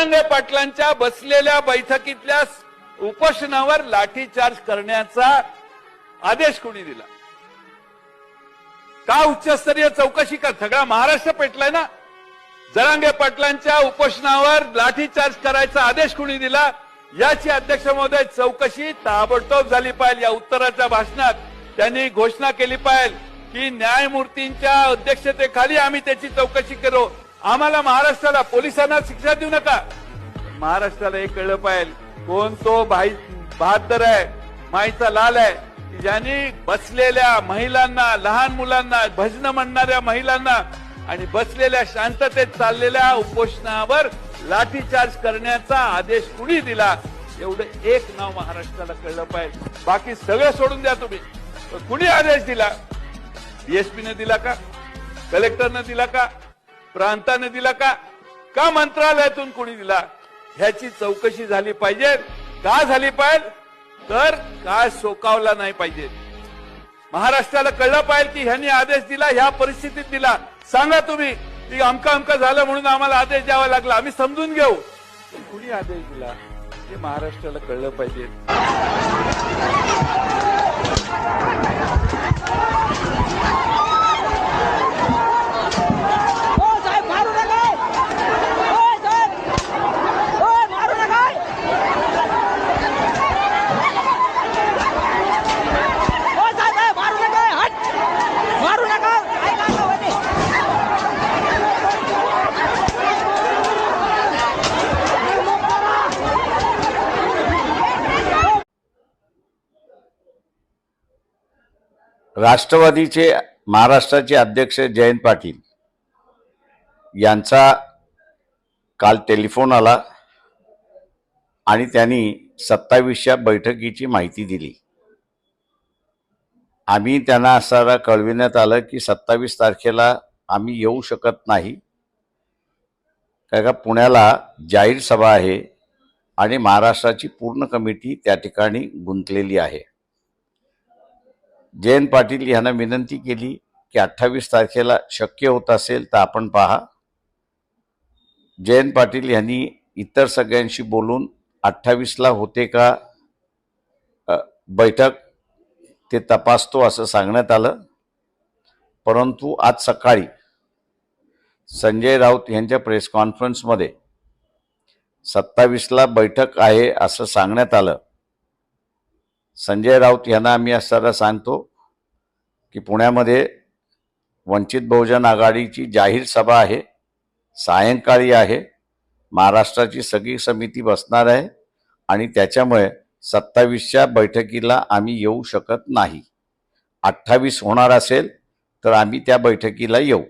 जरंगे पाटलांच्या बसलेल्या बैठकीतल्या उपोषणावर लाठीचार्ज करण्याचा आदेश कोणी दिला? का उच्चस्तरीय चौकशी का सगळा महाराष्ट्र पेटलाय ना? जरांगे पाटलांच्या उपोषणावर लाठीचार्ज करायचा आदेश कोणी दिला? याची अध्यक्ष महोदय चौकशी ताबडतोब झाली पाहिजे. या उत्तराच्या भाषणात त्यांनी घोषणा केली पाहिजे की न्यायमूर्तींच्या अध्यक्षतेखाली आम्ही त्याची चौकशी करू. आम्हाला महाराष्ट्राला पोलिसांना शिक्षा देऊ नका. महाराष्ट्राला हे कळलं पाहिजे. कोण तो भाई बहादर आहे माईचा लाल आहे ज्यांनी बसलेल्या महिलांना लहान मुलांना भजन म्हणणाऱ्या महिलांना आणि बसलेल्या शांततेत चाललेल्या उपोषणावर लाठीचार्ज करण्याचा आदेश कुणी दिला एवढं एक नाव महाराष्ट्राला कळलं पाहिजे. बाकी सगळं सोडून द्या तुम्ही. कुणी आदेश दिला? डीएसपीने दिला का? कलेक्टरनं दिला का? प्रांताने दिला का? का मंत्रालयातून कोणी दिला? ह्याची चौकशी झाली पाहिजे. का झाली पाहिजे? तर काय सोकावला नाही पाहिजे? महाराष्ट्राला कळलं पाहिजे की ह्यांनी आदेश दिला ह्या परिस्थितीत दिला. सांगा तुम्ही. की अमका अमका झालं म्हणून आम्हाला आदेश द्यावा लागला. आम्ही समजून घेऊ. कुणी आदेश दिला? हे महाराष्ट्राला कळलं पाहिजे. राष्ट्रवादीचे महाराष्ट्राचे अध्यक्ष जयंत पाटील यांचा काल टेलिफोन आला आणि त्यांनी सत्तावीसच्या बैठकीची माहिती दिली. आम्ही त्यांना असं कळविण्यात आलं की सत्तावीस तारखेला आम्ही येऊ शकत नाही. कारण का पुण्याला जाहीर सभा आहे आणि महाराष्ट्राची पूर्ण कमिटी त्या ठिकाणी गुंतलेली आहे. जयंत पाटील यांना विनंती केली की अठ्ठावीस तारखेला शक्य होत असेल तर आपण पहा. जयंत पाटील यांनी इतर सगळ्यांशी बोलून अठ्ठावीसला होते का बैठक ते तपासतो असं सांगण्यात आलं. परंतु आज सकाळी संजय राऊत यांच्या प्रेस कॉन्फरन्समध्ये सत्तावीसला बैठक आहे असं सांगण्यात आलं. संजय राऊत यांना आम्ही असताना सांगतो की पुण्यामध्ये वंचित बहुजन आघाडीची जाहीर सभा आहे सायंकाळी आहे महाराष्ट्राची सगळी समिती बसणार आहे आणि त्याच्यामुळे सत्तावीसच्या बैठकीला आम्ही येऊ शकत नाही. अठ्ठावीस होणार असेल तर आम्ही त्या बैठकीला येऊ.